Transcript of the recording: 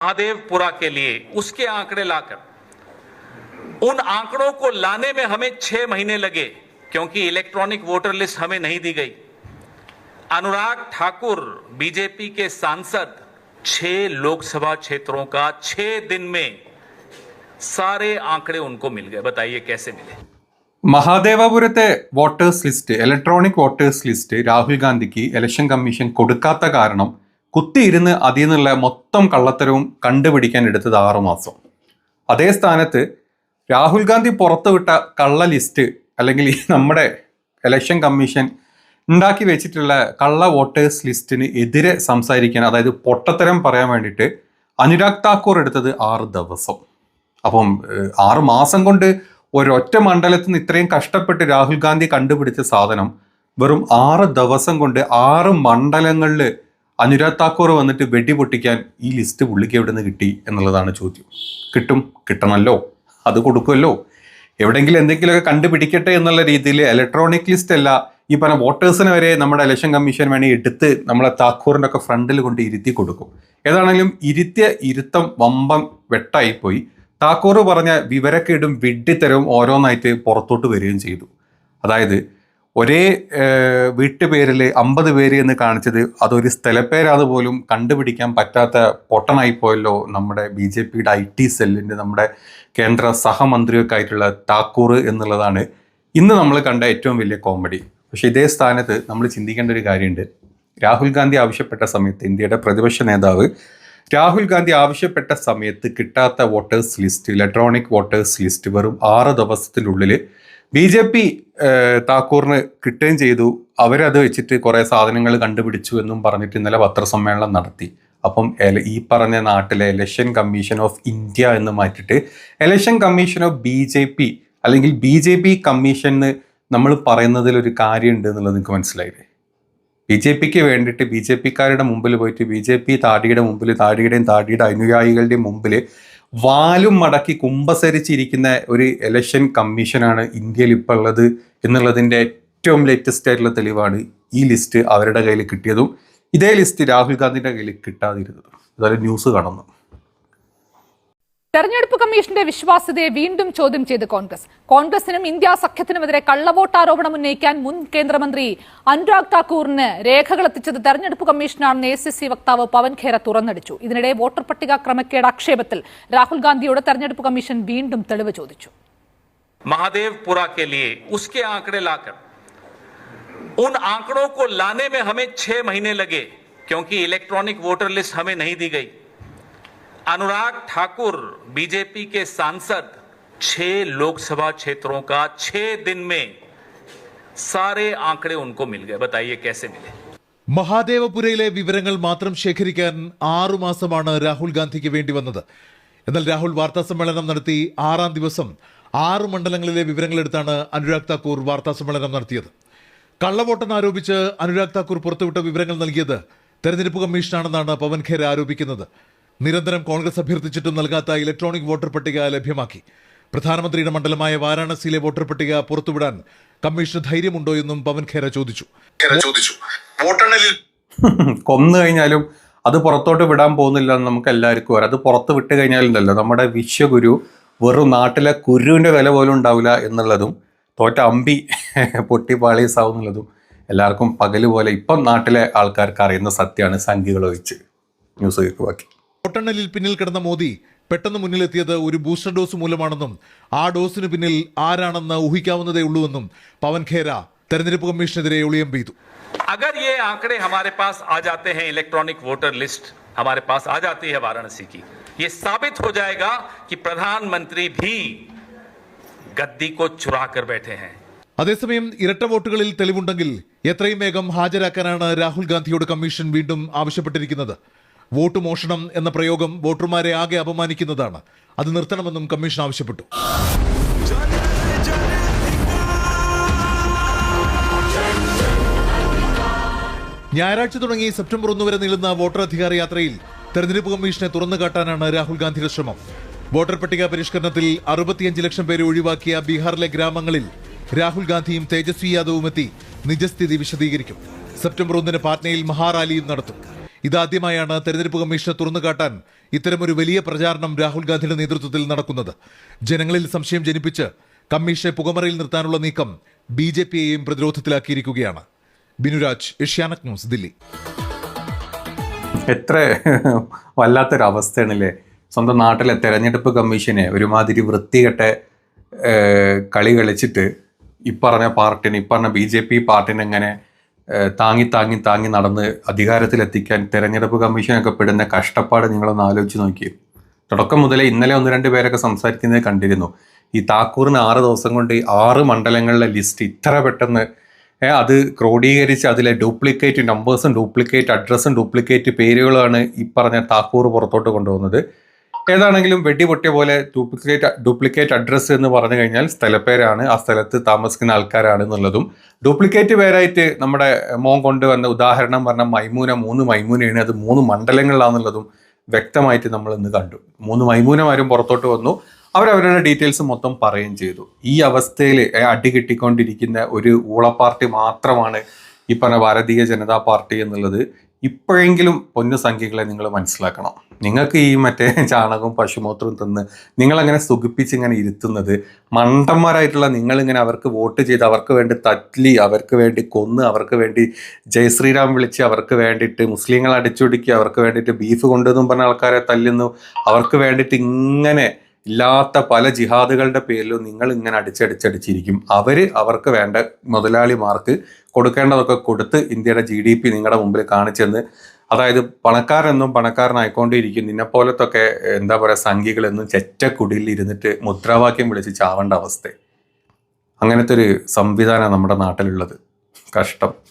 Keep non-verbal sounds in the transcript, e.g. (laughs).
महादेवपुरा के लिए उसके आंकड़े लाकर उन आंकड़ों को लाने में हमें छह महीने लगे क्योंकि इलेक्ट्रॉनिक वोटर लिस्ट हमें नहीं दी गई अनुराग ठाकुर बीजेपी के सांसद छह लोकसभा क्षेत्रों का छह दिन में सारे आंकड़े उनको मिल गए बताइए कैसे मिले മഹാദേവപുരത്തെ voters list electronic voters list Rahul ഗാന്ധിക്ക് ഇലക്ഷൻ കമ്മീഷൻ കൊടുക്കാത്ത കാരണം കുത്തിയിരുന്ന് അതിൽ നിന്നുള്ള മൊത്തം കള്ളത്തരവും കണ്ടുപിടിക്കാൻ എടുത്തത് ആറുമാസം അതേ സ്ഥാനത്ത് രാഹുൽ ഗാന്ധി പുറത്തുവിട്ട കള്ള ലിസ്റ്റ് അല്ലെങ്കിൽ നമ്മുടെ ഇലക്ഷൻ കമ്മീഷൻ ഉണ്ടാക്കി വെച്ചിട്ടുള്ള കള്ള വോട്ടേഴ്സ് ലിസ്റ്റിന് എതിരെ സംസാരിക്കാൻ അതായത് പൊട്ടത്തരം പറയാൻ വേണ്ടിയിട്ട് അനുരാഗ് താക്കൂർ എടുത്തത് ആറ് ദിവസം. അപ്പം ആറ് മാസം കൊണ്ട് ഒരൊറ്റ മണ്ഡലത്തിൽ നിന്ന് ഇത്രയും കഷ്ടപ്പെട്ട് രാഹുൽ ഗാന്ധി കണ്ടുപിടിച്ച സാധനം വെറും ആറ് ദിവസം കൊണ്ട് ആറ് മണ്ഡലങ്ങളിൽ അനുരാഗ് താക്കൂർ വന്നിട്ട് വെടി പൊട്ടിക്കാൻ ഈ ലിസ്റ്റ് പുള്ളിക്ക് എവിടെ നിന്ന് കിട്ടി എന്നുള്ളതാണ് ചോദ്യം. കിട്ടും കിട്ടണമല്ലോ അത് കൊടുക്കുമല്ലോ. എവിടെയെങ്കിലും എന്തെങ്കിലുമൊക്കെ കണ്ടുപിടിക്കട്ടെ എന്നുള്ള രീതിയിൽ ഇലക്ട്രോണിക് ലിസ്റ്റ് അല്ല ഈ പറഞ്ഞ വോട്ടേഴ്സിനെ വരെ നമ്മുടെ ഇലക്ഷൻ കമ്മീഷൻ വേണമെങ്കിൽ എടുത്ത് നമ്മളെ താക്കൂറിന്റെ ഒക്കെ ഫ്രണ്ടിൽ കൊണ്ട് ഇരുത്തി കൊടുക്കും. ഏതാണെങ്കിലും ഇരുത്തിയ ഇരുത്തം വമ്പം വെട്ടായിപ്പോയി. താക്കൂർ പറഞ്ഞ വിവരക്കേടും വിഡ്ഢിത്തരവും ഓരോന്നായിട്ട് പുറത്തോട്ട് വരികയും ചെയ്തു. അതായത് ഒരേ വീട്ടു വീട്ടുപേരിൽ അമ്പത് പേര് എന്ന് കാണിച്ചത് അതൊരു സ്ഥലപ്പേരാത് പോലും കണ്ടുപിടിക്കാൻ പറ്റാത്ത പൊട്ടനായി പോയല്ലോ നമ്മുടെ ബി ജെ പിയുടെ ഐ ടി സെല്ലിന്റെ നമ്മുടെ കേന്ദ്ര സഹമന്ത്രിയൊക്കെ ആയിട്ടുള്ള താക്കൂർ എന്നുള്ളതാണ് ഇന്ന് നമ്മൾ കണ്ട ഏറ്റവും വലിയ കോമഡി. പക്ഷെ ഇതേ സ്ഥാനത്ത് നമ്മൾ ചിന്തിക്കേണ്ട ഒരു കാര്യമുണ്ട്. രാഹുൽ ഗാന്ധി ആവശ്യപ്പെട്ട സമയത്ത് ഇന്ത്യയുടെ പ്രതിപക്ഷ നേതാവ് രാഹുൽ ഗാന്ധി ആവശ്യപ്പെട്ട സമയത്ത് കിട്ടാത്ത voters list electronic voters list വെറും ആറ് ദിവസത്തിനുള്ളിൽ ബി ജെ പി താക്കൂറിന് കിട്ടുകയും ചെയ്തു. അവരത് വെച്ചിട്ട് കുറേ സാധനങ്ങൾ കണ്ടുപിടിച്ചു എന്നും പറഞ്ഞിട്ട് ഇന്നലെ പത്രസമ്മേളനം നടത്തി. അപ്പം ഈ പറഞ്ഞ നാട്ടിലെ ഇലക്ഷൻ കമ്മീഷൻ ഓഫ് ഇന്ത്യ എന്ന് മാറ്റിയിട്ട് election commission of B J P അല്ലെങ്കിൽ ബി ജെ പി കമ്മീഷൻ എന്ന് നമ്മൾ പറയുന്നതിൽ ഒരു കാര്യമുണ്ട് എന്നുള്ളത് നിങ്ങൾക്ക് മനസ്സിലായില്ലേ? ബി ജെ പിക്ക് വേണ്ടിയിട്ട് ബി ജെ പിക്കാരുടെ മുമ്പിൽ പോയിട്ട് ബി ജെ പി താടിയുടെ മുമ്പിൽ താടിയുടെയും താടിയുടെ അനുയായികളുടെയും മുമ്പിൽ വാലും മടക്കി കുമ്പസരിച്ചിരിക്കുന്ന ഒരു ഇലക്ഷൻ കമ്മീഷനാണ് ഇന്ത്യയിൽ ഇപ്പോൾ ഉള്ളത് എന്നുള്ളതിന്റെ ഏറ്റവും ലേറ്റസ്റ്റ് ആയിട്ടുള്ള തെളിവാണ് ഈ ലിസ്റ്റ് അവരുടെ കയ്യിൽ കിട്ടിയതും. ഇതേ ലിസ്റ്റ് രാഹുൽ ഗാന്ധിയുടെ കയ്യിൽ കിട്ടാതിരുന്നതും. അതായത് ന്യൂസ് കാണുന്നു. തെരഞ്ഞെടുപ്പ് കമ്മീഷന്റെ വിശ്വാസ്യതയെ വീണ്ടും ചോദ്യം ചെയ്ത് കോൺഗ്രസ് കോൺഗ്രസിനും ഇന്ത്യ സഖ്യത്തിനുമെതിരെ കള്ളവോട്ട് ആരോപണം ഉന്നയിക്കാൻ മുൻ കേന്ദ്രമന്ത്രി അനുരാഗ് ഠാക്കൂറിന് രേഖകൾ എത്തിച്ചത് തെരഞ്ഞെടുപ്പ് കമ്മീഷനാണെന്ന് എ സി സി വക്താവ് പവൻ ഖേര തുറന്നടിച്ചു ഇതിനിടെ വോട്ടർ പട്ടിക ക്രമക്കേട് ആക്ഷേപത്തിൽ രാഹുൽ ഗാന്ധിയോട് തെരഞ്ഞെടുപ്പ് കമ്മീഷൻ വീണ്ടും തെളിവ് ചോദിച്ചു महादेवपुरा के लिए उसके आंकड़े लाकर उन आंकड़ों को लाने में हमें छह महीने लगे क्योंकि इलेक्ट्रॉनिक वोटर लिस्ट हमें नहीं दी गई अनुराग ठाकुर बीजेपी के सांसद छह लोकसभा क्षेत्रों का छह दिन में सारे आंकड़े उनको मिल गए बताइए कैसे मिले മഹാദേവപുരയിലെ വിവരങ്ങൾ മാത്രം ശേഖരിക്കാൻ ആറു മാസമാണ് രാഹുൽ ഗാന്ധിക്ക് വേണ്ടി വന്നത് എന്നാൽ രാഹുൽ വാർത്താ സമ്മേളനം നടത്തി ആറാം ദിവസം ആറ് മണ്ഡലങ്ങളിലെ വിവരങ്ങൾ എടുത്താണ് അനുരാഗ് താക്കൂർ വാർത്താ സമ്മേളനം നടത്തിയത് കള്ളവോട്ടെന്ന് ആരോപിച്ച് അനുരാഗ് താക്കൂർ പുറത്തുവിട്ട വിവരങ്ങൾ നൽകിയത് തെരഞ്ഞെടുപ്പ് കമ്മീഷനാണെന്നാണ് പവൻ ഖേര ആരോപിക്കുന്നത് നിരന്തരം കോൺഗ്രസ് അഭ്യർത്ഥിച്ചിട്ടും നൽകാത്ത ഇലക്ട്രോണിക് വോട്ടർ പട്ടിക ലഭ്യമാക്കി. പ്രധാനമന്ത്രിയുടെ മണ്ഡലമായ വാരാണസിയിലെ വോട്ടർ പട്ടിക പുറത്തുവിടാൻ കമ്മീഷൻ ധൈര്യമുണ്ടോ എന്നും പവൻ ഖേര ചോദിച്ചു. (laughs) കൊന്നു കഴിഞ്ഞാലും അത് പുറത്തോട്ട് വിടാൻ പോകുന്നില്ല എന്ന് നമുക്ക് എല്ലാവർക്കും അറിയാം. അത് പുറത്ത് വിട്ട് കഴിഞ്ഞാലുണ്ടല്ലോ. നമ്മുടെ വിശ്വഗുരു വെറും നാട്ടിലെ കുരുവിന്റെ വില പോലും ഉണ്ടാവില്ല എന്നുള്ളതും തോറ്റ അമ്പി (laughs) പൊട്ടി പാളീസാവുന്നുള്ളതും എല്ലാവർക്കും പകൽ പോലെ ഇപ്പം നാട്ടിലെ ആൾക്കാർക്ക് അറിയുന്ന സത്യമാണ്. സംഖ്യകൾ ഒഴിച്ച്. ന്യൂസ് കേൾക്കുവാക്കി. വോട്ടെണ്ണലിൽ പിന്നിൽ കിടന്ന മോദി പെട്ടെന്ന് മുന്നിലെത്തിയത് ഒരു ബൂസ്റ്റർ ഡോസ് മൂലമാണെന്നും ആ ഡോസിന് പിന്നിൽ ആരാണെന്ന് ഊഹിക്കാവുന്നതേ ഉള്ളൂവെന്നും പവൻ ഖേര തെരഞ്ഞെടുപ്പ് കമ്മീഷനെതിരെ ഒളിയം പെയ്തു अगर ये आंकड़े हमारे पास आ जाते हैं इलेक्ट्रॉनिक वोटर लिस्ट हमारे पास आ जाती है वाराणसी की ये साबित हो जाएगा कि प्रधानमंत्री भी गद्दी को चुरा कर बैठे हैं അതേസമയം ഇരട്ട വോട്ടുകളിൽ തെളിവുണ്ടെങ്കിൽ എത്രയും വേഗം ഹാജരാക്കാനാണ് രാഹുൽ ഗാന്ധിയോട് കമ്മീഷൻ വീണ്ടും ആവശ്യപ്പെട്ടിരിക്കുന്നത് വോട്ട് മോഷണം എന്ന പ്രയോഗം വോട്ടർമാരെ ആകെ അപമാനിക്കുന്നതാണ്. അത് നിർത്തണമെന്നും കമ്മീഷൻ ആവശ്യപ്പെട്ടു. ഞായറാഴ്ച തുടങ്ങി സെപ്റ്റംബർ ഒന്ന് വരെ നീളുന്ന വോട്ടർ അധികാര യാത്രയിൽ തെരഞ്ഞെടുപ്പ് കമ്മീഷനെ തുറന്നു കാട്ടാനാണ് രാഹുൽ ഗാന്ധിയുടെ ശ്രമം. വോട്ടർ പട്ടിക പരിഷ്കരണത്തിൽ അറുപത്തിയഞ്ച് ലക്ഷം പേരെ ഒഴിവാക്കിയ ബീഹാറിലെ ഗ്രാമങ്ങളിൽ രാഹുൽ ഗാന്ധിയും തേജസ്വി യാദവും എത്തി. നിജസ്ഥിതി വിശദീകരിക്കും. സെപ്റ്റംബർ ഒന്നിന് പാറ്റ്നയിൽ മഹാറാലിയും നടത്തും. ഇതാദ്യമായാണ് തെരഞ്ഞെടുപ്പ് കമ്മീഷനെ തുറന്നു കാട്ടാൻ ഇത്തരമൊരു വലിയ പ്രചാരണം രാഹുൽ ഗാന്ധിയുടെ നേതൃത്വത്തിൽ നടക്കുന്നത്. ജനങ്ങളിൽ സംശയം ജനിപ്പിച്ച് കമ്മീഷനെ പുകമറയിൽ നിർത്താനുള്ള നീക്കം ബി ജെ പിയെയും പ്രതിരോധത്തിലാക്കിയിരിക്കുകയാണ്. ബിനുരാജ് ഏഷ്യാനെറ്റ് ന്യൂസ് ദില്ലി. എത്ര വല്ലാത്തൊരവസ്ഥയാണല്ലേ. സ്വന്തം നാട്ടിലെ തെരഞ്ഞെടുപ്പ് കമ്മീഷനെ ഒരുമാതിരി വൃത്തികെട്ട കളി കളിച്ചിട്ട് ഇപ്പറഞ്ഞ പാർട്ടിനെ ഇപ്പറഞ്ഞ ബി ജെ പി പാർട്ടിനെ എങ്ങനെ ഏഹ്, താങ്ങി താങ്ങി താങ്ങി നടന്ന് അധികാരത്തിലെത്തിക്കാൻ തെരഞ്ഞെടുപ്പ് കമ്മീഷനൊക്കെ പെടുന്ന കഷ്ടപ്പാട് നിങ്ങളൊന്ന് ആലോചിച്ച് നോക്കിയേ. തുടക്കം മുതലേ ഇന്നലെ ഒന്ന് രണ്ട് പേരൊക്കെ സംസാരിക്കുന്നത് കണ്ടിരുന്നു. ഈ താക്കൂറിന് ആറ് ദിവസം കൊണ്ട് ആറ് മണ്ഡലങ്ങളിലെ ലിസ്റ്റ് ഇത്ര പെട്ടെന്ന് അത് ക്രോഡീകരിച്ച് അതിലെ ഡ്യൂപ്ലിക്കേറ്റ് നമ്പേഴ്സും ഡ്യൂപ്ലിക്കേറ്റ് അഡ്രസ്സും ഡ്യൂപ്ലിക്കേറ്റ് പേരുകളാണ് ഈ പറഞ്ഞ താക്കൂർ പുറത്തോട്ട് കൊണ്ടുപോകുന്നത്. ഏതാണെങ്കിലും വെടി പൊട്ടിയ പോലെ ഡ്യൂപ്ലിക്കേറ്റ് ഡ്യൂപ്ലിക്കേറ്റ് അഡ്രസ്സ് എന്ന് പറഞ്ഞു കഴിഞ്ഞാൽ സ്ഥലപ്പേരാണ്. ആ സ്ഥലത്ത് താമസിക്കുന്ന ആൾക്കാരാണ് എന്നുള്ളതും. ഡ്യൂപ്ലിക്കേറ്റ് പേരായിട്ട് നമ്മുടെ മോൻ കൊണ്ടുവന്ന ഉദാഹരണം പറഞ്ഞ മൈമൂന മൂന്ന് മൈമൂനയാണ്. അത് മൂന്ന് മണ്ഡലങ്ങളിലാണെന്നുള്ളതും വ്യക്തമായിട്ട് നമ്മൾ ഇന്ന് കണ്ടു. മൂന്ന് മൈമൂനമാരും പുറത്തോട്ട് വന്നു. അവരവരുടെ ഡീറ്റെയിൽസ് മൊത്തം പറയുകയും ചെയ്തു. ഈ അവസ്ഥയിൽ അടി കിട്ടിക്കൊണ്ടിരിക്കുന്ന ഒരു ഊള പാർട്ടി മാത്രമാണ് ഈ പറഞ്ഞ ഭാരതീയ ജനതാ പാർട്ടി എന്നുള്ളത്. ഇപ്പോഴെങ്കിലും പൊന്നു സംഖ്യകളെ നിങ്ങൾ മനസ്സിലാക്കണം. നിങ്ങൾക്ക് ഈ മറ്റേ ചാണകവും പശുമൂത്രവും തിന്ന് നിങ്ങളങ്ങനെ സുഖിപ്പിച്ച് ഇങ്ങനെ ഇരുത്തുന്നത് മണ്ടന്മാരായിട്ടുള്ള നിങ്ങളിങ്ങനെ അവർക്ക് വോട്ട് ചെയ്ത് അവർക്ക് വേണ്ടി തല്ലി അവർക്ക് വേണ്ടി കൊന്ന് അവർക്ക് വേണ്ടി ജയശ്രീരാം വിളിച്ച് അവർക്ക് വേണ്ടിയിട്ട് മുസ്ലിങ്ങളെ അടിച്ചൊടുക്കി അവർക്ക് വേണ്ടിയിട്ട് ബീഫ് കൊണ്ടുവന്നും പറഞ്ഞ ആൾക്കാരെ തല്ലുന്നു അവർക്ക് വേണ്ടിയിട്ട് ഇങ്ങനെ ഇല്ലാത്ത പല ജിഹാദുകളുടെ പേരിലും നിങ്ങൾ ഇങ്ങനെ അടിച്ചടിച്ചടിച്ചിരിക്കും. അവർ അവർക്ക് വേണ്ട മുതലാളിമാർക്ക് കൊടുക്കേണ്ടതൊക്കെ കൊടുത്ത് ഇന്ത്യയുടെ ജി ഡി പി നിങ്ങളുടെ മുമ്പിൽ കാണിച്ചെന്ന് അതായത് പണക്കാരെന്നും പണക്കാരനായിക്കൊണ്ടിരിക്കും. നിന്നെ പോലത്തൊക്കെ എന്താ പറയുക സംഖ്യകളെന്നും ചെറ്റക്കുടിയിൽ ഇരുന്നിട്ട് മുദ്രാവാക്യം വിളിച്ച് ചാവേണ്ട അവസ്ഥ. അങ്ങനത്തെ ഒരു സംവിധാനം നമ്മുടെ നാട്ടിലുള്ളത്. കഷ്ടം.